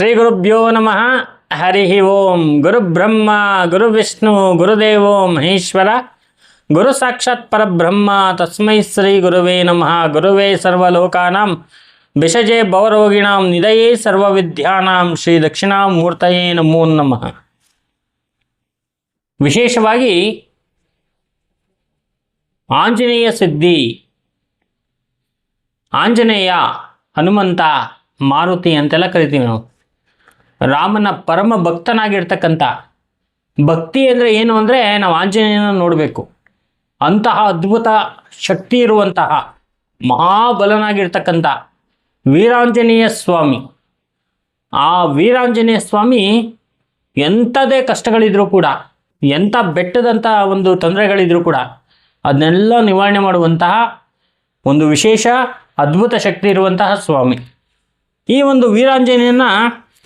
ಶ್ರೀ ಗುರುಭ್ಯೋ ನಮಃ. ಹರಿ ಓಂ. ಗುರುಬ್ರಹ್ಮ ಗುರುವಿಷ್ಣು ಗುರುದೇವೋ ಮಹೇಶ್ವರ. ಗುರು ಸಾಕ್ಷಾತ್ ಪರಬ್ರಹ್ಮ. ತಸ್ಮೈ ಶ್ರೀ ಗುರುವೇ ನಮಃ. ಗುರುವೇ ಸರ್ವಲೋಕಾನಾಂ. ವಿಷಜೆ ಭವರೋಗಿಣಾಂ ನಿಧಯೇ ಸರ್ವವಿದ್ಯಾನಾಂ. ಶ್ರೀ ದಕ್ಷಿಣಾಮೂರ್ತಯೇ ನಮೋ ನಮಃ. ವಿಶೇಷವಾಗಿ ಆಂಜನೇಯ ಸಿದ್ಧಿ, ಆಂಜನೇಯ ಹನುಮಂತ ಮಾರುತಿ ಅಂತೆಲ್ಲ ಕರಿತೀವಿ ನಾವು. ರಾಮನ ಪರಮ ಭಕ್ತನಾಗಿರ್ತಕ್ಕಂಥ ಭಕ್ತಿ ಅಂದರೆ ಏನು ಅಂದರೆ ನಾವು ಆಂಜನೇಯನ ನೋಡಬೇಕು. ಅಂತಹ ಅದ್ಭುತ ಶಕ್ತಿ ಇರುವಂತಹ ಮಹಾಬಲನಾಗಿರ್ತಕ್ಕಂಥ ವೀರಾಂಜನೇಯ ಸ್ವಾಮಿ. ಆ ವೀರಾಂಜನೇಯ ಸ್ವಾಮಿ ಎಂಥದೇ ಕಷ್ಟಗಳಿದ್ರೂ ಕೂಡ, ಎಂಥ ಬೆಟ್ಟದಂಥ ಒಂದು ತೊಂದರೆಗಳಿದ್ರೂ ಕೂಡ ಅದನ್ನೆಲ್ಲ ನಿವಾರಣೆ ಮಾಡುವಂತಹ ಒಂದು ವಿಶೇಷ ಅದ್ಭುತ ಶಕ್ತಿ ಇರುವಂತಹ ಸ್ವಾಮಿ. ಈ ಒಂದು ವೀರಾಂಜನೇಯನ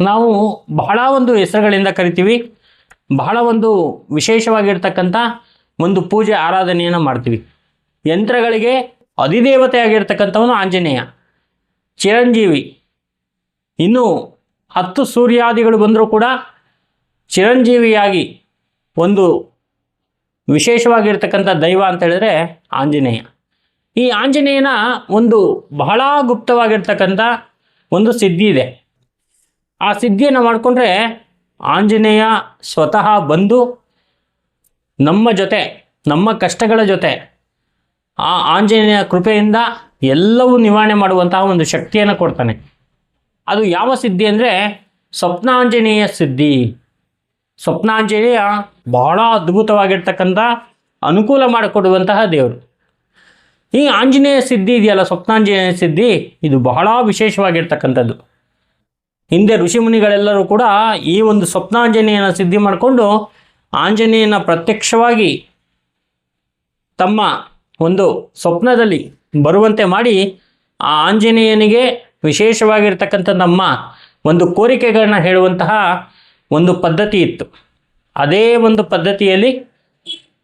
ನಾವು ಬಹಳ ಒಂದು ಹೆಸರುಗಳಿಂದ ಕರಿತೀವಿ. ಬಹಳ ಒಂದು ವಿಶೇಷವಾಗಿರ್ತಕ್ಕಂಥ ಒಂದು ಪೂಜೆ ಆರಾಧನೆಯನ್ನು ಮಾಡ್ತೀವಿ. ಯಂತ್ರಗಳಿಗೆ ಅಧಿದೇವತೆ ಆಗಿರ್ತಕ್ಕಂಥವನು ಆಂಜನೇಯ. ಚಿರಂಜೀವಿ. ಇನ್ನು ಹತ್ತು ಸೂರ್ಯಾದಿಗಳು ಬಂದರೂ ಕೂಡ ಚಿರಂಜೀವಿಯಾಗಿ ಒಂದು ವಿಶೇಷವಾಗಿರ್ತಕ್ಕಂಥ ದೈವ ಅಂತ ಹೇಳಿದ್ರೆ ಆಂಜನೇಯ. ಈ ಆಂಜನೇಯನ ಒಂದು ಬಹಳ ಗುಪ್ತವಾಗಿರ್ತಕ್ಕಂಥ ಒಂದು ಸಿದ್ಧಿ ಇದೆ. ಆ ಸಿದ್ಧಿಯನ್ನು ಮಾಡಿಕೊಂಡ್ರೆ ಆಂಜನೇಯ ಸ್ವತಃ ಬಂದು ನಮ್ಮ ಜೊತೆ, ನಮ್ಮ ಕಷ್ಟಗಳ ಜೊತೆ ಆ ಆಂಜನೇಯ ಕೃಪೆಯಿಂದ ಎಲ್ಲವೂ ನಿವಾರಣೆ ಮಾಡುವಂತಹ ಒಂದು ಶಕ್ತಿಯನ್ನು ಕೊಡ್ತಾನೆ. ಅದು ಯಾವ ಸಿದ್ಧಿ ಅಂದರೆ ಸ್ವಪ್ನಾಂಜನೇಯ ಸಿದ್ಧಿ. ಸ್ವಪ್ನಾಂಜನೇಯ ಬಹಳ ಅದ್ಭುತವಾಗಿರ್ತಕ್ಕಂಥ ಅನುಕೂಲ ಮಾಡಿಕೊಡುವಂತಹ ದೇವರು. ಈ ಆಂಜನೇಯ ಸಿದ್ಧಿ ಇದೆಯಲ್ಲ, ಸ್ವಪ್ನಾಂಜನೇಯ ಸಿದ್ಧಿ? ಇದು ಬಹಳ ವಿಶೇಷವಾಗಿರ್ತಕ್ಕಂಥದ್ದು. ಹಿಂದೆ ಋಷಿಮುನಿಗಳೆಲ್ಲರೂ ಕೂಡ ಈ ಒಂದು ಸ್ವಪ್ನಾಂಜನೇಯನ ಸಿದ್ಧಿ ಮಾಡಿಕೊಂಡು ಆಂಜನೇಯನ ಪ್ರತ್ಯಕ್ಷವಾಗಿ ತಮ್ಮ ಒಂದು ಸ್ವಪ್ನದಲ್ಲಿ ಬರುವಂತೆ ಮಾಡಿ ಆ ಆಂಜನೇಯನಿಗೆ ವಿಶೇಷವಾಗಿರ್ತಕ್ಕಂಥ ನಮ್ಮ ಒಂದು ಕೋರಿಕೆಗಳನ್ನ ಹೇಳುವಂತಹ ಒಂದು ಪದ್ಧತಿ ಇತ್ತು. ಅದೇ ಒಂದು ಪದ್ಧತಿಯಲ್ಲಿ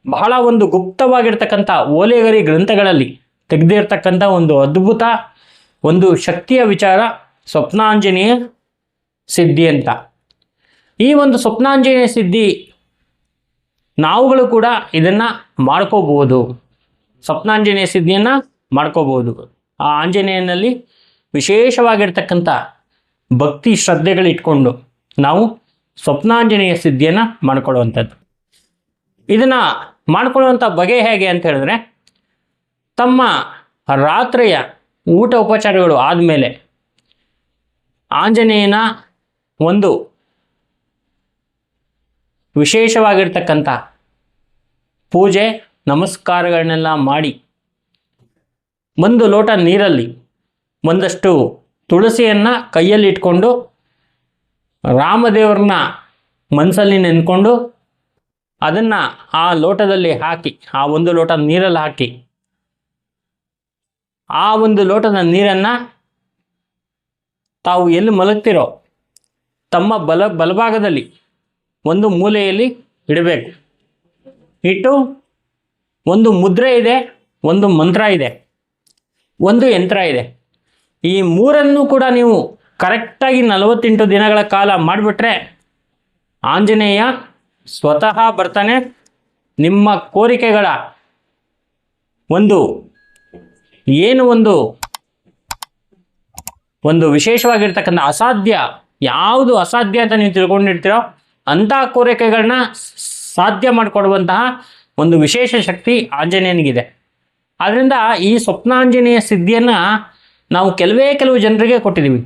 ಬಹಳ ಒಂದು ಗುಪ್ತವಾಗಿರ್ತಕ್ಕಂಥ ಓಲೆಗರಿ ಗ್ರಂಥಗಳಲ್ಲಿ ತೆಗೆದಿರ್ತಕ್ಕಂಥ ಒಂದು ಅದ್ಭುತ ಒಂದು ಶಕ್ತಿಯ ವಿಚಾರ ಸ್ವಪ್ನಾಂಜನೇಯ ಸಿದ್ಧಿ ಅಂತ. ಈ ಒಂದು ಸ್ವಪ್ನಾಂಜನೇಯ ಸಿದ್ಧಿ ನಾವುಗಳು ಕೂಡ ಇದನ್ನು ಮಾಡ್ಕೋಬಹುದು. ಸ್ವಪ್ನಾಂಜನೇಯ ಸಿದ್ಧಿಯನ್ನು ಮಾಡ್ಕೋಬಹುದು. ಆ ಆಂಜನೇಯನಲ್ಲಿ ವಿಶೇಷವಾಗಿರ್ತಕ್ಕಂಥ ಭಕ್ತಿ ಶ್ರದ್ಧೆಗಳಿಟ್ಕೊಂಡು ನಾವು ಸ್ವಪ್ನಾಂಜನೇಯ ಸಿದ್ಧಿಯನ್ನು ಮಾಡ್ಕೊಳ್ಳುವಂಥದ್ದು. ಇದನ್ನು ಮಾಡ್ಕೊಳ್ಳುವಂಥ ಬಗೆ ಹೇಗೆ ಅಂತ ಹೇಳಿದ್ರೆ, ತಮ್ಮ ರಾತ್ರಿಯ ಊಟ ಉಪಚಾರಗಳು ಆದಮೇಲೆ ಆಂಜನೇಯನ ಒಂದು ವಿಶೇಷವಾಗಿರ್ತಕ್ಕಂಥ ಪೂಜೆ, ನಮಸ್ಕಾರಗಳನ್ನೆಲ್ಲ ಮಾಡಿ, ಒಂದು ಲೋಟ ನೀರಲ್ಲಿ ಒಂದಷ್ಟು ತುಳಸಿಯನ್ನು ಕೈಯಲ್ಲಿ ಇಟ್ಕೊಂಡು ರಾಮದೇವ್ರನ್ನ ಮನಸ್ಸಲ್ಲಿ ನೆನ್ಕೊಂಡು ಅದನ್ನು ಆ ಲೋಟದಲ್ಲಿ ಹಾಕಿ, ಆ ಒಂದು ಲೋಟ ನೀರಲ್ಲಿ ಹಾಕಿ, ಆ ಒಂದು ಲೋಟದ ನೀರನ್ನು ತಾವು ಎಲ್ಲಿ ಮಲಗ್ತಿರೋ ತಮ್ಮ ಬಲ ಬಲಭಾಗದಲ್ಲಿ ಒಂದು ಮೂಲೆಯಲ್ಲಿ ಇಡಬೇಕು. ಇಟ್ಟು ಒಂದು ಮುದ್ರೆ ಇದೆ, ಒಂದು ಮಂತ್ರ ಇದೆ, ಒಂದು ಯಂತ್ರ ಇದೆ. ಈ ಮೂರನ್ನು ಕೂಡ ನೀವು ಕರೆಕ್ಟಾಗಿ ನಲವತ್ತೆಂಟು ದಿನಗಳ ಕಾಲ ಮಾಡಿಬಿಟ್ರೆ ಆಂಜನೇಯ ಸ್ವತಃ ಬರ್ತಾನೆ. ನಿಮ್ಮ ಕೋರಿಕೆಗಳ ಒಂದು ಏನು ಒಂದು ಒಂದು ವಿಶೇಷವಾಗಿರ್ತಕ್ಕಂಥ ಅಸಾಧ್ಯ ಯಾವುದು ಅಸಾಧ್ಯ ಅಂತ ನೀವು ತಿಳ್ಕೊಂಡಿರ್ತೀರೋ ಅಂಥ ಕೋರಿಕೆಗಳನ್ನ ಸಾಧ್ಯ ಮಾಡಿಕೊಡುವಂತಹ ಒಂದು ವಿಶೇಷ ಶಕ್ತಿ ಆಂಜನೇಯನಿಗಿದೆ. ಆದ್ದರಿಂದ ಈ ಸ್ವಪ್ನಾಂಜನೇಯ ಸಿದ್ಧಿಯನ್ನು ನಾವು ಕೆಲವೇ ಕೆಲವು ಜನರಿಗೆ ಕೊಟ್ಟಿದ್ದೀವಿ.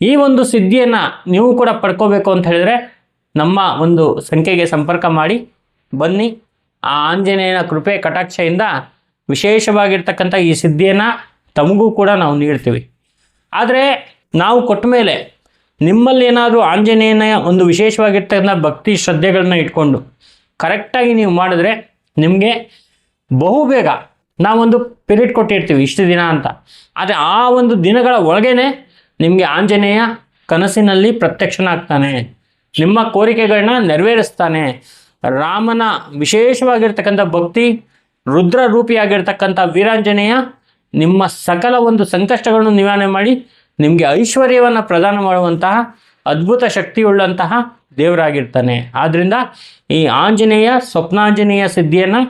ಈ ಒಂದು ಸಿದ್ಧಿಯನ್ನು ನೀವು ಕೂಡ ಪಡ್ಕೋಬೇಕು ಅಂತ ಹೇಳಿದ್ರೆ ನಮ್ಮ ಒಂದು ಸಂಖ್ಯೆಗೆ ಸಂಪರ್ಕ ಮಾಡಿ, ಬನ್ನಿ. ಆ ಆಂಜನೇಯನ ಕೃಪೆ ಕಟಾಕ್ಷೆಯಿಂದ ವಿಶೇಷವಾಗಿರ್ತಕ್ಕಂಥ ಈ ಸಿದ್ಧಿಯನ್ನು ತಮಗೂ ಕೂಡ ನಾವು ನೀಡ್ತೀವಿ. ಆದರೆ ನಾವು ಕೊಟ್ಟ ಮೇಲೆ ನಿಮ್ಮಲ್ಲಿ ಏನಾದರೂ ಆಂಜನೇಯನ ಒಂದು ವಿಶೇಷವಾಗಿರ್ತಕ್ಕಂಥ ಭಕ್ತಿ ಶ್ರದ್ಧೆಗಳನ್ನ ಇಟ್ಕೊಂಡು ಕರೆಕ್ಟಾಗಿ ನೀವು ಮಾಡಿದ್ರೆ ನಿಮಗೆ ಬಹುಬೇಗ ನಾವೊಂದು ಪಿರಿಯಡ್ ಕೊಟ್ಟಿರ್ತೀವಿ ಇಷ್ಟು ದಿನ ಅಂತ. ಆದರೆ ಆ ಒಂದು ದಿನಗಳ ಒಳಗೇನೆ ನಿಮಗೆ ಆಂಜನೇಯ ಕನಸಿನಲ್ಲಿ ಪ್ರತ್ಯಕ್ಷನಾಗ್ತಾನೆ. ನಿಮ್ಮ ಕೋರಿಕೆಗಳನ್ನ ನೆರವೇರಿಸ್ತಾನೆ. ರಾಮನ ವಿಶೇಷವಾಗಿರ್ತಕ್ಕಂಥ ಭಕ್ತಿ ರುದ್ರ ರೂಪಿಯಾಗಿರ್ತಕ್ಕಂಥ ವೀರಾಂಜನೇಯ ನಿಮ್ಮ ಸಕಲ ಒಂದು ಸಂಕಷ್ಟಗಳನ್ನು ನಿವಾರಣೆ ಮಾಡಿ ನಿಮಗೆ ಐಶ್ವರ್ಯವನ್ನು ಪ್ರದಾನ ಮಾಡುವಂತಹ ಅದ್ಭುತ ಶಕ್ತಿಯುಳ್ಳಂತಹ ದೇವರಾಗಿರ್ತಾನೆ. ಆದ್ದರಿಂದ ಈ ಆಂಜನೇಯ, ಸ್ವಪ್ನಾಂಜನೇಯ ಸಿದ್ಧಿಯನ್ನು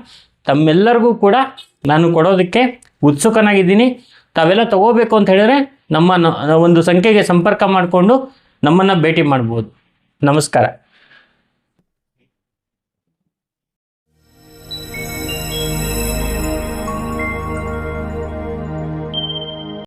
ತಮ್ಮೆಲ್ಲರಿಗೂ ಕೂಡ ನಾನು ಕೊಡೋದಕ್ಕೆ ಉತ್ಸುಕನಾಗಿದ್ದೀನಿ. ತಾವೆಲ್ಲ ತಗೋಬೇಕು ಅಂತ ಹೇಳಿದ್ರೆ ನಮ್ಮ ಒಂದು ಸಂಖ್ಯೆಗೆ ಸಂಪರ್ಕ ಮಾಡಿಕೊಂಡು ನಮ್ಮನ್ನು ಭೇಟಿ ಮಾಡ್ಬೋದು. ನಮಸ್ಕಾರ.